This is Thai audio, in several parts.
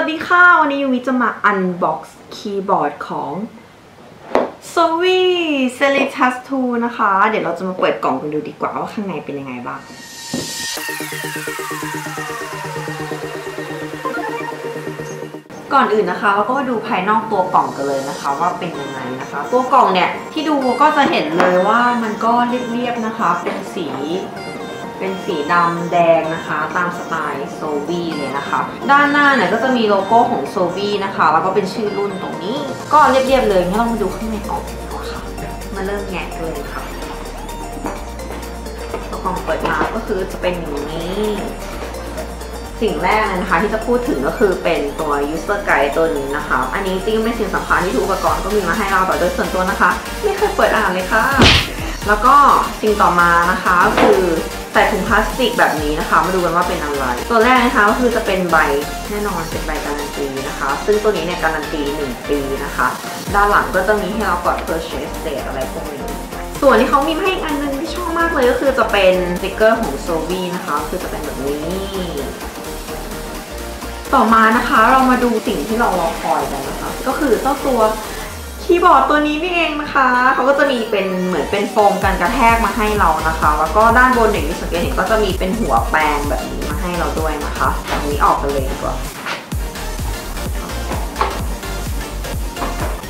วัสดีค่ะ วันนี้ยูมิจะมาอันบ็อกซ์คีย์บอร์ดของ s o v i c e l i t u s 2 นะคะ เดี๋ยวเราจะมาเปิดกล่องกันดูดีกว่าว่าข้างในเป็นยังไงบ้าง ก่อนอื่นนะคะเราก็มาดูภายนอกตัวกล่องกันเลยนะคะ ว่าเป็นยังไงนะคะ ตัวกล่องเนี่ยที่ดูก็จะเห็นเลยว่ามันก็เรียบๆนะคะ เป็นสี เป็นสีดำแดงนะคะ ตามสไตล์โซวีเลยนะคะ ด้านหน้าเนี่ยก็จะมีโลโก้ของโซวีนะคะ แล้วก็เป็นชื่อรุ่นตรงนี้ ก็เรียบๆเลยงั้นเรามาดูข้างในกล่องดีกว่าค่ะมาเริ่มแงะกันเลยค่ะตัวกล่องเปิดมาก็คือจะเป็นอย่างนี้ สิ่งแรกเลยนะคะที่จะพูดถึงก็คือเป็นตัว user guide ตัวนี้นะคะ อันนี้จริงเป็นสิ่งสำคัญที่ทุกอุปกรณ์ก็มีมาให้เราแต่โดยส่วนตัวนะคะ ไม่เคยเปิดอ่านเลยค่ะ แล้วก็สิ่งต่อมานะคะคือ ใส่ถุงพลาสติกแบบนี้นะคะ มาดูกันว่าเป็นอะไร ตัวแรกนะคะก็คือจะเป็นใบแน่นอนเป็นใบการันตีนะคะ ซึ่งตัวนี้เนี่ยการันตี 1 ปีนะคะ ด้านหลังก็จะมีให้เรากด purchase date อะไรพวกนี้ส่วนที่เขามีให้อีกอันนึงที่ชอบมากเลยก็คือจะเป็นสติกเกอร์ของ s o v i นะคะ คือจะเป็นแบบนี้ ต่อมานะคะเรามาดูสิ่งที่เรารอคอยกันนะคะ ก็คือเจ้าตัว คีย์บอร์ดตัวนี้นี่เองนะคะเขาก็จะมีเป็นเหมือนเป็นโฟมกันกระแทกมาให้เรานะคะ แล้วก็ด้านบนอย่างที่สังเกตเห็นก็จะมีเป็นหัวแปรงแบบนี้มาให้เราด้วยนะคะอันนี้ออกกันเลยดีกว่า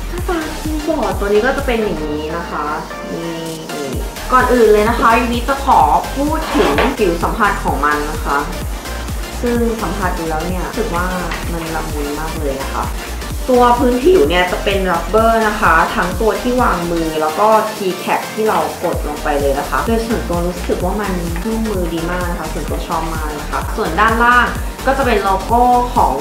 หน้าตาคีย์บอร์ดตัวนี้ก็จะเป็นอย่างนี้นะคะนี่ก่อนอื่นเลยนะคะยูนิจะขอพูดถึงผิวสัมผัสของมันนะคะ ซึ่งสัมผัสดูแล้วเนี่ยรู้สึกว่ามันละมุนมากเลยนะคะ ตัวพื้นผิวเนี่ยจะเป็นรับเบอร์นะคะ ทั้งตัวที่วางมือแล้วก็ทีแคปที่เรากดลงไปเลยนะคะโดยส่วนตัวรู้สึกว่ามันนุ่มมือดีมากนะคะส่วนตัวชอบมากนะคะ ส่วนด้านล่างก็จะเป็นโลโก้ของ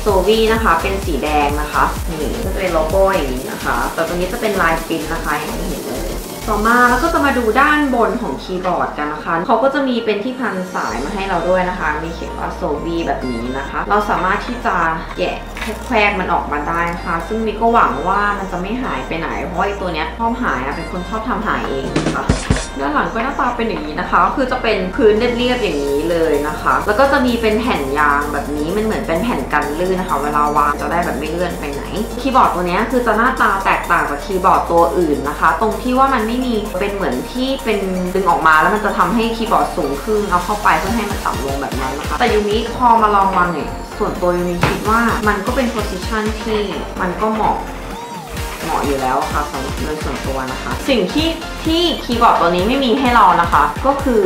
โซวีนะคะเป็นสีแดงนะคะนี่ก็จะเป็นโลโก้อย่างนี้นะคะ แต่ตัวนี้จะเป็นลายปิ้นนะคะอย่างที่เห็นเลยต่อมาแล้วก็จะมาดูด้านบนของคีย์บอร์ดกันนะคะ เขาก็จะมีเป็นที่พันสายมาให้เราด้วยนะคะ มีเขียนว่าโซวีแบบนี้นะคะ เราสามารถที่จะแกะ แควกมันออกมาได้นะคะ ซึ่งมิก็หวังว่ามันจะไม่หายไปไหน เพราะไอตัวเนี้ยชอบหายอะเป็นคนชอบทำหายเองนะคะด้านหลังก็หน้าตาเป็นอย่างนี้นะคะก็คือจะเป็นพื้นเรียบๆอย่างนี้เลยนะคะ แล้วก็จะมีเป็นแผ่นยางแบบนี้มันเหมือนเป็นแผ่นกันลื่นนะคะ เวลาวางจะได้แบบไม่เลื่อนไปไหน คีย์บอร์ดตัวนี้คือจะหน้าตาแตกต่างจากคีย์บอร์ดตัวอื่นนะคะ ตรงที่ว่ามันไม่มีเป็นเหมือนที่เป็นดึงออกมาแล้วมันจะทำให้คีย์บอร์ดสูงขึ้นเอาเข้าไปเพื่อให้มันต่ำลงแบบนั้นนะคะ แต่ยูมิพอมาลองวางเนี่ย ส่วนตัวยูมิคิดว่ามันก็เป็นโพสิชันที่มันก็เหมาะเหมาะอยู่แล้วค่ะสำหรับโดยส่วนตัวนะคะ สิ่งที่ที่คีย์บอร์ดตัวนี้ไม่มีให้เรานะคะ ก็คือ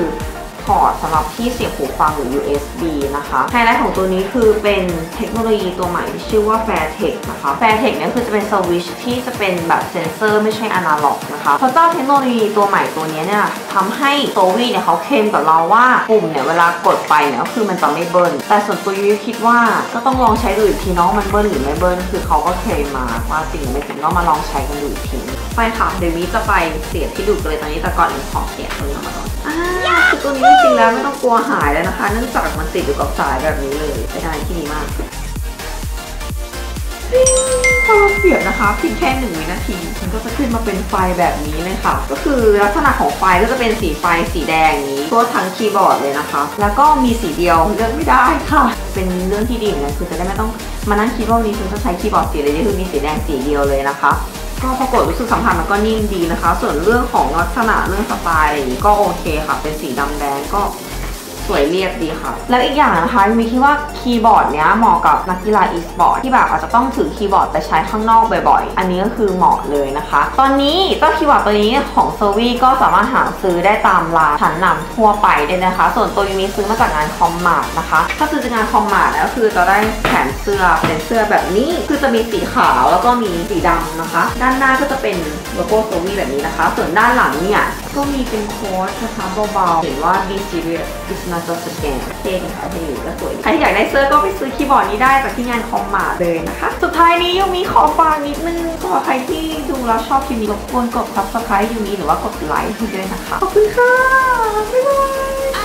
พอร์ตสำหรับที่เสียบหูฟังหรือ USB นะคะไฮไลท์ของตัวนี้คือเป็นเทคโนโลยีตัวใหม่ที่ชื่อว่า Fairtech นะคะ Fairtech เนี่ยคือจะเป็นสวิชที่จะเป็นแบบเซนเซอร์ไม่ใช่อนาล็อกนะคะเพราะเจ้าเทคโนโลยีตัวใหม่ตัวนี้เนี่ยทำให้โซวีเนี่ยเขาเคลมกับเราว่าปุ่มเนี่ยเวลากดไปเนี่ยก็คือมันจะไม่เบิร์นแต่ส่วนตัวยูคิดว่าก็ต้องลองใช้ดูอีกทีเนาะมันเบิร์นหรือไม่เบิร์นคือเขาก็เคลมมาว่าจริงหรือไม่จริงก็มาลองใช้กันดูอีกที ไปค่ะ เดี๋ยววิจะไปเสียบที่ดูดกันเลยตอนนี้แต่ก่อนอื่นขอเสียบตัวนี้มาก่อนอ่าคือตัวนี้จริงๆแล้วไม่ต้องกลัวหายแล้วนะคะ เนื่องจากมันติดอยู่กับสายแบบนี้เลยเป็นอะไรที่ดีมากพอเราเสียบนะคะเพียงแค่หนึ่งวินาทีมันก็จะขึ้นมาเป็นไฟแบบนี้เลยค่ะ ก็คือลักษณะของไฟก็จะเป็นสีไฟสีแดงอย่างนี้ทั่วทั้งคีย์บอร์ดเลยนะคะ แล้วก็มีสีเดียวเลือกไม่ได้ค่ะ เป็นเรื่องที่ดีเหมือนกันคือจะได้ไม่ต้องมานั่งคิดว่าวันนี้ฉันจะใช้คีย์บอร์ดสีอะไรดีคือมีสีแดงสีเดียวเลยนะคะ ก็ปรากฏรู้สึกสัมผัสมันก็นิ่มดีนะคะ ส่วนเรื่องของลักษณะเรื่องสไตล์อะไรอย่างนี้ก็โอเคค่ะ เป็นสีดำแดงก็ สวยเรียบดีค่ะ แล้วอีกอย่างนะคะมีคิดว่าคีย์บอร์ดเนี้ยเหมาะกับนักกีฬาอีสปอร์ตที่แบบอาจจะต้องถือคีย์บอร์ดไปใช้ข้างนอกบ่อยๆ อันนี้ก็คือเหมาะเลยนะคะ ตอนนี้เจ้าคีย์บอร์ดตัวนี้ของเซวีก็สามารถหาซื้อได้ตามร้านชั้นนำทั่วไปได้นะคะ ส่วนตัวยูมิซื้อมาจากงานคอมมาร์ทนะคะ ถ้าซื้อจากงานคอมมาร์ทก็คือจะได้แถมเสื้อเป็นเสื้อแบบนี้คือจะมีสีขาวแล้วก็มีสีดำนะคะ ด้านหน้าก็จะเป็นโลโก้เซวีแบบนี้นะคะ ส่วนด้านหลังเนี่ยก็มีเป็นโค้ดนะคะเบาๆเห็นว่า be serious is not just a game เท่ค่ะเท่และสวยใครที่อยากได้เสื้อก็ไปซื้อคีย์บอร์ดนี้ได้จากที่งานคอมมาร์ทเลยนะคะ สุดท้ายนี้ยูมีขอฝากนิดนึงสำหรับใครที่ดูแล้วชอบคลิปนี้รบกวนกด subscribe ยูมีหรือว่ากดไลค์ให้ด้วยนะคะ ขอบคุณค่ะ บ๊ายบาย